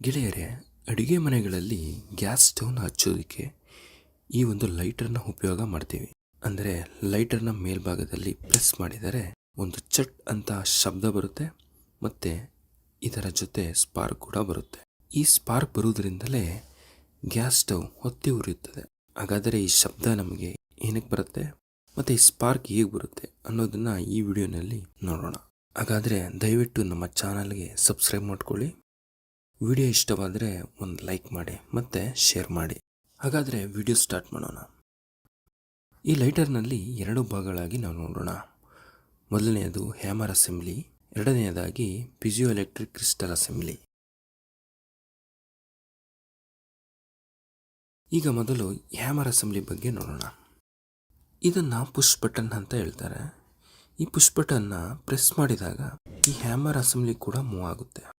ಗೆಳೆಯರೇ, ಅಡುಗೆ ಮನೆಗಳಲ್ಲಿ ಗ್ಯಾಸ್ ಸ್ಟವ್ನ ಹಚ್ಚೋದಕ್ಕೆ ಈ ಒಂದು ಲೈಟರ್ನ ಉಪಯೋಗ ಮಾಡ್ತೀವಿ. ಅಂದರೆ ಲೈಟರ್ನ ಮೇಲ್ಭಾಗದಲ್ಲಿ ಪ್ರೆಸ್ ಮಾಡಿದರೆ ಒಂದು ಚಟ್ ಅಂತ ಶಬ್ದ ಬರುತ್ತೆ ಮತ್ತು ಇದರ ಜೊತೆ ಸ್ಪಾರ್ಕ್ ಕೂಡ ಬರುತ್ತೆ. ಈ ಸ್ಪಾರ್ಕ್ ಬರುವುದರಿಂದಲೇ ಗ್ಯಾಸ್ ಸ್ಟವ್ ಹೊತ್ತಿ ಉರಿಯುತ್ತದೆ. ಹಾಗಾದರೆ ಈ ಶಬ್ದ ನಮಗೆ ಏನಕ್ಕೆ ಬರುತ್ತೆ ಮತ್ತು ಈ ಸ್ಪಾರ್ಕ್ ಹೇಗೆ ಬರುತ್ತೆ ಅನ್ನೋದನ್ನು ಈ ವಿಡಿಯೋನಲ್ಲಿ ನೋಡೋಣ. ಹಾಗಾದರೆ ದಯವಿಟ್ಟು ನಮ್ಮ ಚಾನಲ್ಗೆ ಸಬ್ಸ್ಕ್ರೈಬ್ ಮಾಡ್ಕೊಳ್ಳಿ. ವಿಡಿಯೋ ಇಷ್ಟವಾದರೆ ಒಂದು ಲೈಕ್ ಮಾಡಿ ಮತ್ತು ಶೇರ್ ಮಾಡಿ. ಹಾಗಾದರೆ ವಿಡಿಯೋ ಸ್ಟಾರ್ಟ್ ಮಾಡೋಣ. ಈ ಲೈಟರ್ನಲ್ಲಿ ಎರಡು ಭಾಗಗಳಾಗಿ ನಾವು ನೋಡೋಣ. ಮೊದಲನೆಯದು ಹ್ಯಾಮರ್ ಅಸೆಂಬ್ಲಿ, ಎರಡನೆಯದಾಗಿ ಪಿಜಿಯೋ ಎಲೆಕ್ಟ್ರಿಕ್ ಕ್ರಿಸ್ಟಲ್ ಅಸೆಂಬ್ಲಿ. ಈಗ ಮೊದಲು ಹ್ಯಾಮರ್ ಅಸೆಂಬ್ಲಿ ಬಗ್ಗೆ ನೋಡೋಣ. ಇದನ್ನು ಪುಷ್ ಬಟನ್ ಅಂತ ಹೇಳ್ತಾರೆ. ಈ ಪುಷ್ ಬಟನ್ನ ಪ್ರೆಸ್ ಮಾಡಿದಾಗ ಈ ಹ್ಯಾಮರ್ ಅಸೆಂಬ್ಲಿ ಕೂಡ ಮೂವ್ ಆಗುತ್ತೆ.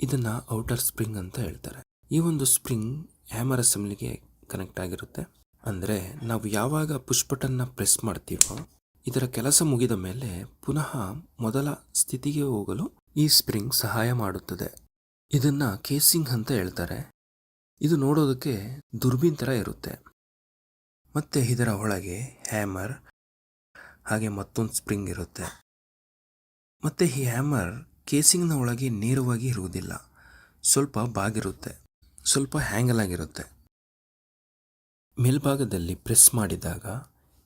ಇದನ್ನ ಔಟರ್ ಸ್ಪ್ರಿಂಗ್ ಅಂತ ಹೇಳ್ತಾರೆ. ಈ ಒಂದು ಸ್ಪ್ರಿಂಗ್ ಹ್ಯಾಮರ್ ಅಸೆಂಬ್ಲಿಗೆ ಕನೆಕ್ಟ್ ಆಗಿರುತ್ತೆ. ಅಂದರೆ ನಾವು ಯಾವಾಗ ಪುಷ್ ಬಟನ್ನ ಪ್ರೆಸ್ ಮಾಡ್ತೀವೋ ಇದರ ಕೆಲಸ ಮುಗಿದ ಮೇಲೆ ಪುನಃ ಮೊದಲ ಸ್ಥಿತಿಗೆ ಹೋಗಲು ಈ ಸ್ಪ್ರಿಂಗ್ ಸಹಾಯ ಮಾಡುತ್ತದೆ. ಇದನ್ನ ಕೇಸಿಂಗ್ ಅಂತ ಹೇಳ್ತಾರೆ. ಇದು ನೋಡೋದಕ್ಕೆ ದುರ್ಬೀನ್ ಥರ ಇರುತ್ತೆ. ಮತ್ತೆ ಇದರ ಒಳಗೆ ಹ್ಯಾಮರ್ ಹಾಗೆ ಮತ್ತೊಂದು ಸ್ಪ್ರಿಂಗ್ ಇರುತ್ತೆ. ಮತ್ತೆ ಈ ಹ್ಯಾಮರ್ ಕೇಸಿಂಗ್ನ ಒಳಗೆ ನೇರವಾಗಿ ಇರುವುದಿಲ್ಲ. ಸ್ವಲ್ಪ ಬಾಗಿರುತ್ತೆ, ಸ್ವಲ್ಪ ಹ್ಯಾಂಗಲ್ ಆಗಿರುತ್ತೆ. ಮೇಲ್ಭಾಗದಲ್ಲಿ ಪ್ರೆಸ್ ಮಾಡಿದಾಗ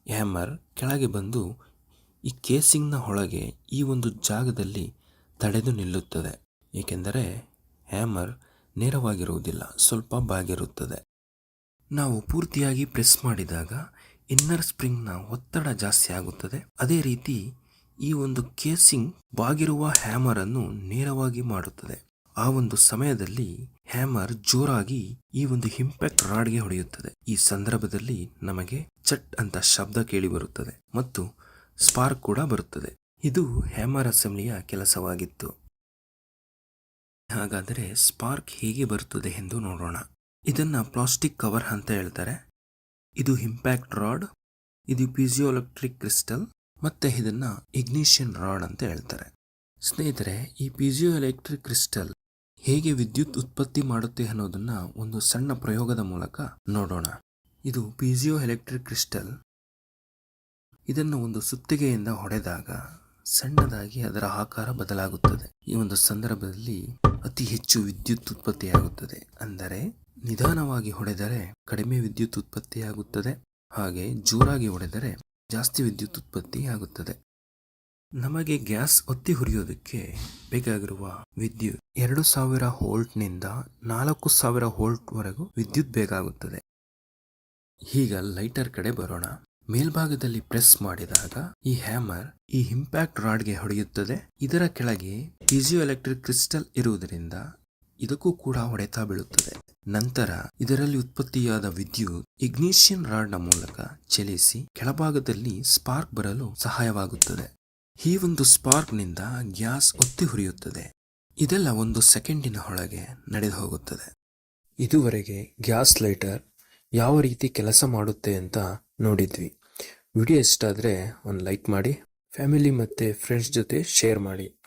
ಹ್ಯಾಮರ್ ಕೆಳಗೆ ಬಂದು ಈ ಕೇಸಿಂಗ್ನ ಒಳಗೆ ಈ ಒಂದು ಜಾಗದಲ್ಲಿ ತಡೆದು ನಿಲ್ಲುತ್ತದೆ. ಏಕೆಂದರೆ ಹ್ಯಾಮರ್ ನೇರವಾಗಿರುವುದಿಲ್ಲ, ಸ್ವಲ್ಪ ಬಾಗಿರುತ್ತದೆ. ನಾವು ಪೂರ್ತಿಯಾಗಿ ಪ್ರೆಸ್ ಮಾಡಿದಾಗ ಇನ್ನರ್ ಸ್ಪ್ರಿಂಗ್ನ ಒತ್ತಡ ಜಾಸ್ತಿ ಆಗುತ್ತದೆ. ಅದೇ ರೀತಿ ಈ ಒಂದು ಕೇಸಿಂಗ್ ಬಾಗಿರುವ ಹ್ಯಾಮರ್ ಅನ್ನು ನೇರವಾಗಿ ಮಾಡುತ್ತದೆ. ಆ ಒಂದು ಸಮಯದಲ್ಲಿ ಹ್ಯಾಮರ್ ಜೋರಾಗಿ ಈ ಒಂದು ಇಂಪ್ಯಾಕ್ಟ್ ರಾಡ್ಗೆ ಹೊಡೆಯುತ್ತದೆ. ಈ ಸಂದರ್ಭದಲ್ಲಿ ನಮಗೆ ಚಟ್ ಅಂತ ಶಬ್ದ ಕೇಳಿ ಬರುತ್ತದೆ ಮತ್ತು ಸ್ಪಾರ್ಕ್ ಕೂಡ ಬರುತ್ತದೆ. ಇದು ಹ್ಯಾಮರ್ ಅಸೆಂಬ್ಲಿಯ ಕೆಲಸವಾಗಿತ್ತು. ಹಾಗಾದರೆ ಸ್ಪಾರ್ಕ್ ಹೇಗೆ ಬರುತ್ತದೆ ಎಂದು ನೋಡೋಣ. ಇದನ್ನ ಪ್ಲಾಸ್ಟಿಕ್ ಕವರ್ ಅಂತ ಹೇಳ್ತಾರೆ. ಇದು ಇಂಪ್ಯಾಕ್ಟ್ ರಾಡ್, ಇದು ಪಿಸಿಯೋಎಲೆಕ್ಟ್ರಿಕ್ ಕ್ರಿಸ್ಟಲ್ ಮತ್ತೆ ಇದನ್ನ ಇಗ್ನಿಷಿಯನ್ ರಾಡ್ ಅಂತ ಹೇಳ್ತಾರೆ. ಸ್ನೇಹಿತರೆ, ಈ ಪಿಜಿಯೋ ಎಲೆಕ್ಟ್ರಿಕ್ ಕ್ರಿಸ್ಟಲ್ ಹೇಗೆ ವಿದ್ಯುತ್ ಉತ್ಪತ್ತಿ ಮಾಡುತ್ತೆ ಅನ್ನೋದನ್ನ ಒಂದು ಸಣ್ಣ ಪ್ರಯೋಗದ ಮೂಲಕ ನೋಡೋಣ. ಇದು ಪಿಜಿಯೋ ಎಲೆಕ್ಟ್ರಿಕ್ ಕ್ರಿಸ್ಟಲ್. ಇದನ್ನು ಒಂದು ಸುತ್ತಿಗೆಯಿಂದ ಹೊಡೆದಾಗ ಸಣ್ಣದಾಗಿ ಅದರ ಆಕಾರ ಬದಲಾಗುತ್ತದೆ. ಈ ಒಂದು ಸಂದರ್ಭದಲ್ಲಿ ಅತಿ ಹೆಚ್ಚು ವಿದ್ಯುತ್ ಉತ್ಪತ್ತಿಯಾಗುತ್ತದೆ. ಅಂದರೆ, ನಿಧಾನವಾಗಿ ಹೊಡೆದರೆ ಕಡಿಮೆ ವಿದ್ಯುತ್ ಉತ್ಪತ್ತಿಯಾಗುತ್ತದೆ. ಹಾಗೆ ಜೋರಾಗಿ ಹೊಡೆದರೆ ಜಾಸ್ತಿ ವಿದ್ಯುತ್ ಉತ್ಪತ್ತಿ ಆಗುತ್ತದೆ. ನಮಗೆ ಗ್ಯಾಸ್ ಒತ್ತಿ ಹುರಿಯೋದಕ್ಕೆ ಬೇಕಾಗಿರುವ ವಿದ್ಯುತ್ ಎರಡು ಸಾವಿರ ಹೋಲ್ಟ್ನಿಂದ ನಾಲ್ಕು ಸಾವಿರ ಹೋಲ್ಟ್ವರೆಗೂ ವಿದ್ಯುತ್ ಬೇಕಾಗುತ್ತದೆ. ಈಗ ಲೈಟರ್ ಕಡೆ ಬರೋಣ. ಮೇಲ್ಭಾಗದಲ್ಲಿ ಪ್ರೆಸ್ ಮಾಡಿದಾಗ ಈ ಹ್ಯಾಮರ್ ಈ ಇಂಪ್ಯಾಕ್ಟ್ ರಾಡ್ಗೆ ಹೊಡೆಯುತ್ತದೆ. ಇದರ ಕೆಳಗೆ ಪಿಜಿಯೋ ಎಲೆಕ್ಟ್ರಿಕ್ ಕ್ರಿಸ್ಟಲ್ ಇರುವುದರಿಂದ ಇದಕ್ಕೂ ಕೂಡ ಹೊಡೆತ ಬೀಳುತ್ತದೆ. ನಂತರ ಇದರಲ್ಲಿ ಉತ್ಪತ್ತಿಯಾದ ವಿದ್ಯುತ್ ಇಗ್ನಿಷಿಯನ್ ರಾಡ್ನ ಮೂಲಕ ಚಲಿಸಿ ಕೆಳಭಾಗದಲ್ಲಿ ಸ್ಪಾರ್ಕ್ ಬರಲು ಸಹಾಯವಾಗುತ್ತದೆ. ಈ ಒಂದು ಸ್ಪಾರ್ಕ್ನಿಂದ ಗ್ಯಾಸ್ ಒತ್ತಿ ಹುರಿಯುತ್ತದೆ. ಇದೆಲ್ಲ ಒಂದು ಸೆಕೆಂಡಿನ ಒಳಗೆ ನಡೆದು ಹೋಗುತ್ತದೆ ಇದುವರೆಗೆ ಗ್ಯಾಸ್ ಲೈಟರ್ ಯಾವ ರೀತಿ ಕೆಲಸ ಮಾಡುತ್ತೆ ಅಂತ ನೋಡಿದ್ವಿ. ವಿಡಿಯೋ ಇಷ್ಟ ಆದರೆ ಒಂದು ಲೈಕ್ ಮಾಡಿ, ಫ್ಯಾಮಿಲಿ ಮತ್ತು ಫ್ರೆಂಡ್ಸ್ ಜೊತೆ ಶೇರ್ ಮಾಡಿ.